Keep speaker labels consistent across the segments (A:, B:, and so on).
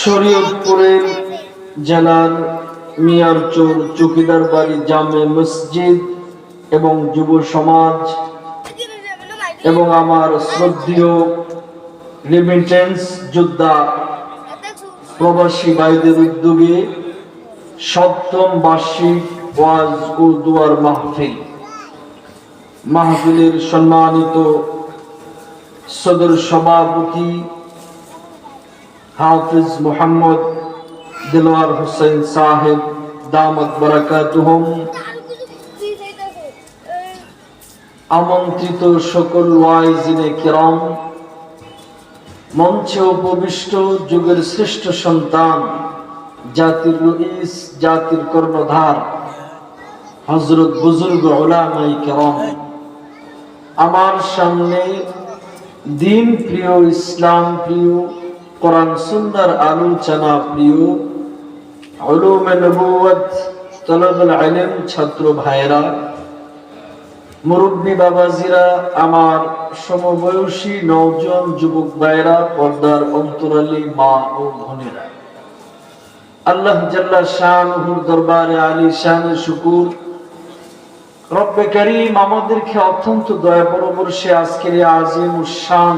A: শরীয়তপুরের জেলার মিয়ারচর চৌকিদার বাড়ি জামে মসজিদ এবং যুব সমাজ এবং আমার শ্রদ্ধেয় রেমিটেন্স যোদ্ধা প্রবাসী ভাইদের উদ্যোগে সপ্তম বার্ষিক ওয়াজ ও দুয়ার মাহফিল। মাহফিলের সম্মানিত সদর সভাপতি হাফিজ মোহাম্মদ দিলওয়ার হোসেন সাহেব, দামত বারাকাতুহুম। আমন্ত্রিত সকল ওয়াইজিনে কিরাম, মঞ্চে উপবিষ্ট যুগের শ্রেষ্ঠ সন্তান, জাতির রইস, জাতির কর্ণধার হজরত বুজুর্গ ওলামাই কেরম। আমার সামনে দিন প্রিয়, ইসলাম প্রিয় কোরআন সুন্দর আলোচনা প্রিয় নবুয়ত ছাত্র ভাইরা মুরব্বী বাবাজিরা, আমার সমবয়সী নওজন যুবক ভাইরা পর্দার মা ও বোনেরা। আল্লাহ জাল্লা শাহুর দরবারে আলী শান শুকুর। রব্বে করিম আমাদেরকে অত্যন্ত দয়া পরবর্ষে আজকের আজিম শান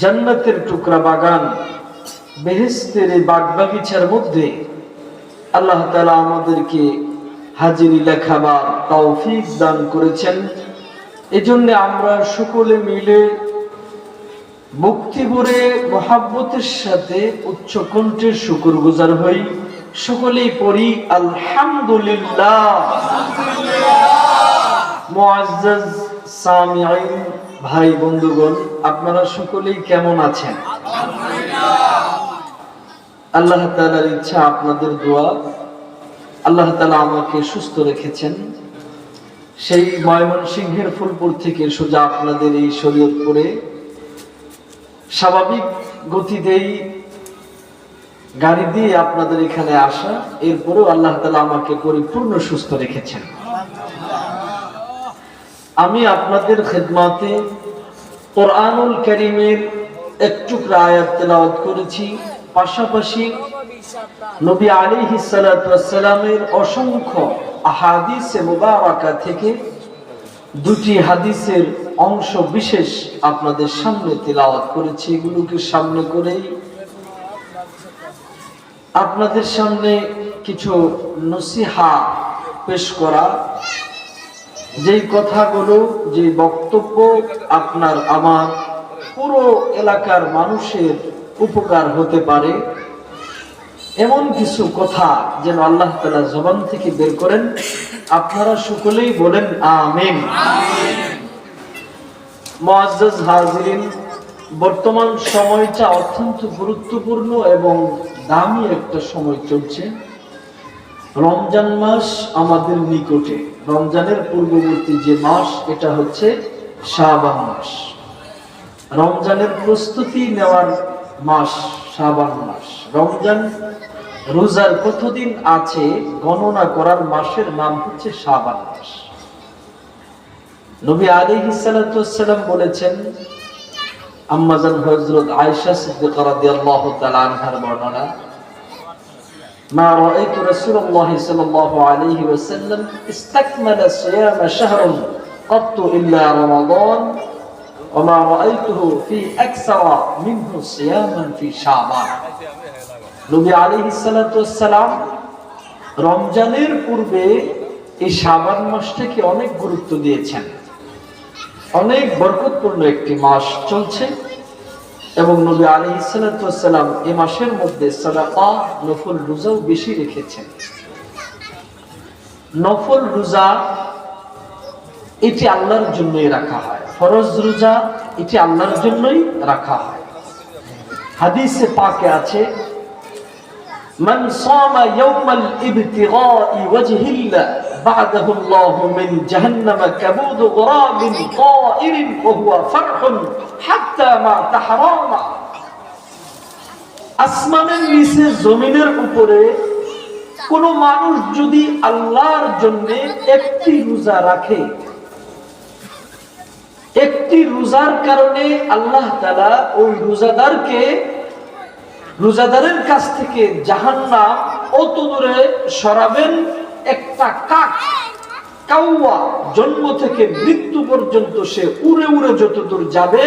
A: জান্নাতের টুকরা বাগান বেহেস্তের এই বাগবাগিচার মধ্যে আল্লাহ তালা আমাদেরকে হাজিরি লেখাবার তৌফিক দান করেছেন। এজন্য আমরা সকলে মিলে মুক্তি ভরে মহাব্বতের সাথে উচ্চ কণ্ঠে শুকুর গুজার হই। সকলেই পড়ি আলহামদুলিল্লাহ। মুআজ্জাজ সামিঈন, ভাই বন্ধুগণ, আপনারা সকলেই কেমন আছেন? আল্লাহ তাআলার ইচ্ছা আপনাদের দোয়া। আল্লাহ তাআলা আমাকে সুস্থ রেখেছেন। সেই ময়মনসিংহের ফুলপুর থেকে সোজা আপনাদের এই শরীয়তপুরে স্বাভাবিক গতিতেই গাড়ি দিয়ে আপনাদের এখানে আসা। এরপরেও আল্লাহ তালা আমাকে পরিপূর্ণ সুস্থ রেখেছেন। আমি আপনাদের খেদমাতে কোরআনুল করিমের একটু আয়াত তেলাওয়াত করেছি। পাশাপাশি নবী আলী সালামের অসংখ্য হাদিসে মুবারাকা থেকে দুটি হাদিসের অংশ বিশেষ আপনাদের সামনে তেলাওয়াত করেছি। এগুলোকে সামনে করেই আপনাদের সামনে কিছু নসিহা পেশ করা যেই কথাগুলো যে বক্তব্য আপনার আমার, পুরো এলাকার মানুষের উপকার হতে পারে। এমন কিছু কথা যেন আল্লাহ তালা জবান থেকে বের করেন। আপনারা সকলেই বলেন, আমিন। হাজিরিন, বর্তমান সময়টা অত্যন্ত গুরুত্বপূর্ণ এবং দামি একটা সময় চলছে। রমজান মাস আমাদের নিকটে। রমজানের পূর্ববর্তী যে মাস, এটা হচ্ছে শাবান মাস। রমজানের প্রস্তুতি নেওয়ার মাস শাবান মাস। রমজান রোজার কতদিন আছে গণনা করার মাসের নাম হচ্ছে শাবান মাস। নবী আলাইহিস সালাম বলেছেন আম্মাজান হযরত আয়েশা সিদ্দিকা রাদিয়াল্লাহু তাআলা আনহার বর্ণনা ما رأيت رسول الله صلى الله عليه وسلم استكمل صيام شهر قط إلا رمضان وما رأيته في أكثر منه صياما في شعبان নবী আলাইহিস সালাতু ওয়াসসালাম রমজানের পূর্বে এই শাবান মাসটাকে অনেক গুরুত্ব দিয়েছেন অনেক বরকতপূর্ণ একটি মাস চলছে এবং নবী আলী ইসালাতাম এ মাসের মধ্যে সাদাকা, নফল রোজাও বেশি রেখেছেন। নফল রোজা, এটি আল্লাহর জন্যই রাখা হয়। ফরজ রোজা, এটি আল্লাহর জন্যই রাখা হয়। হাদিসে পাকে আছে من صام يوم الابتغاء وجه الله بعده الله من جهنم كبود غراب طائر وهو فرح حتى ما تحرام আসমানের নিচে জমিনের উপরে কোন মানুষ যদি আল্লাহর জন্য একটি রোজা রাখে একটি রোজার কারণে আল্লাহ তালা ওই রোজাদারকে রোজাদারের কাছ থেকে জাহান্নাম অত দূরে সরাবেন একটা কাক। কাউয়া জন্ম থেকে মৃত্যু পর্যন্ত সে উড়ে উড়ে যত দূর যাবে,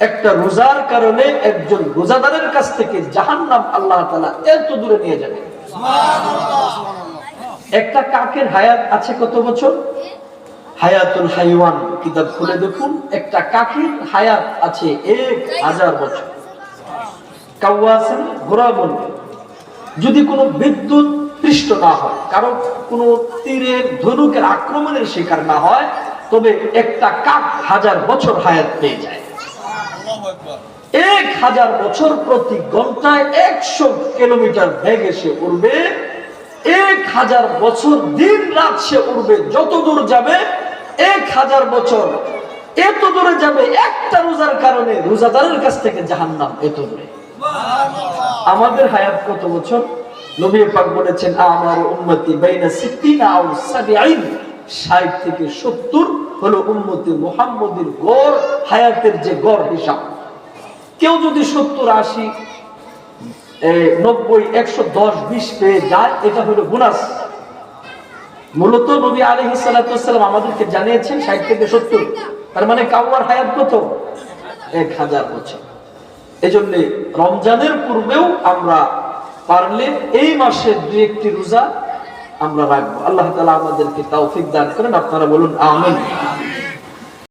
A: একটা রোজার কারণে একজন রোজাদারের কাছ থেকে জাহান্নাম আল্লাহ তাআলা এত দূরে নিয়ে যাবে। একটা কাকের হায়াত আছে কত বছর? হায়াতুল হাইওয়ান, কিতাব খুলে দেখুন, একটা কাকের হায়াত আছে এক হাজার বছর। ঘোড়া বলবে। যদি কোনো বিদ্যুৎ পৃষ্ঠ না হয় কারও কোনো তীরের ধনুকের আক্রমণের শিকার না হয়, তবে একটা কাক হাজার বছর হায়াত পেয়ে যায়। এক হাজার বছর প্রতি ঘন্টায় একশো কিলোমিটার বেগে সে উড়বে। এক হাজার বছর দিন রাত সে উড়বে, যত দূর যাবে, এক হাজার বছর এত দূরে যাবে, একটা রোজার কারণে রোজাদারের কাছ থেকে জাহান্নাম এত দূরে আমাদের হায়াত কত বছর? নবী পাক বলেছেন, আমার উম্মতি বাইনা সিদ্দিনা আও সাবিঈন 60 থেকে 70 হলো উম্মতি মুহাম্মদের গড়, হায়াতের যে গড় হিসাব। কেউ যদি 70 80 নব্বই, একশো দশ, বিশ পেয়ে যায়, এটা হলো বোনাস। মূলত নবী আলহি সাল্লাম আমাদেরকে জানিয়েছেন ষাট থেকে সত্তর। তার মানে কাউয়ার হায়াত কত? এক হাজার বছর। এই জন্য রমজানের পূর্বেও আমরা পারলে এই মাসে দু একটি রোজা আমরা রাখব। আল্লাহ তালা আমাদেরকে তাওফিক দান করেন। আপনারা বলুন, আমিন।